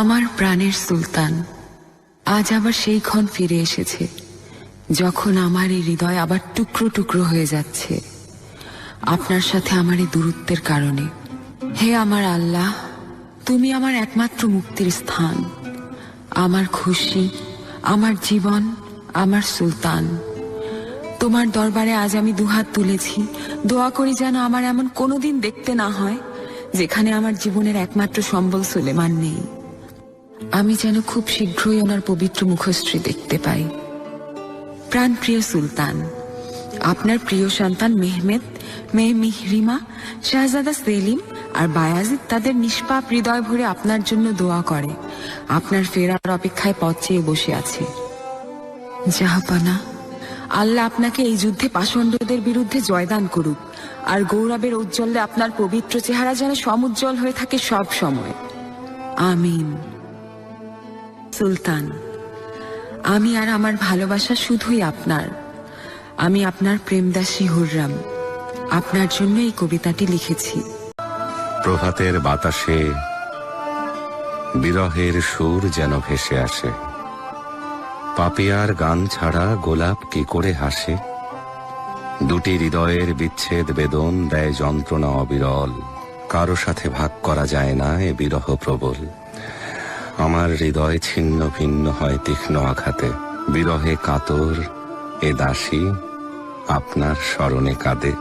আমার প্রাণের সুলতান, আজ আবার সেই ক্ষণ ফিরে এসেছে, যখন আমার এই হৃদয় আবার টুকরো টুকরো হয়ে যাচ্ছে। আপনার সাথে আমার এই দূরত্বের কারণে। হে আমার আল্লাহ, তুমি আমার একমাত্র মুক্তির স্থান। আমার খুশি, আমার জীবন, আমার সুলতান। তোমার দরবারে আজ আমি দুহাত তুলেছি। দোয়া করি যেন আমার এমন কোনোদিন দেখতে না হয়, যেখানে আমার জীবনের একমাত্র সম্বল সুলেমান নেই। আমি যেন খুব শীঘ্রই ওনার পবিত্র মুখশ্রী দেখতে পাই। প্রাণপ্রিয় সুলতান, আপনার প্রিয় সন্তান মেহমেদ মেয়ে মিহরিমা শাহজাদা সেলিম আর বায়াজিদ তাদের নিষ্পাপ হৃদয় ভরে আপনার জন্য দোয়া করে। আপনার ফেরার অপেক্ষায় পথ চেয়ে বসে আছে। জাহাপানা আল্লাহ আপনাকে এই যুদ্ধে পাষণ্ডদের বিরুদ্ধে জয়দান করুক আর গৌরবের ঔজ্জ্বল্যে আপনার পবিত্র চেহারা যেন সমুজ্জ্বল হয়ে থাকে সব সময়। আমিন। সুলতান, আমি আর আমার ভালোবাসা শুধুই আপনার। আমি আপনার প্রেমদাসী হুররাম। আপনার জন্য এই কবিতাটি লিখেছি। প্রভাতের বাতাসে বিরহের সুর যেন ভেসে আসে। পাপিয়ার গান ছাড়া গোলাপ কি করে হাসে? দুটি হৃদয়ের বিচ্ছেদ বেদন দেয় যন্ত্রণা অবিরল। কারও সাথে ভাগ করা যায় না এ বিরহ প্রবল। আমার হৃদয় ছিন্ন ভিন্ন হয় তীক্ষ্ণ আঘাতে। বিরহে কাতর এ দাসী আপনার স্মরণে কাঁদে।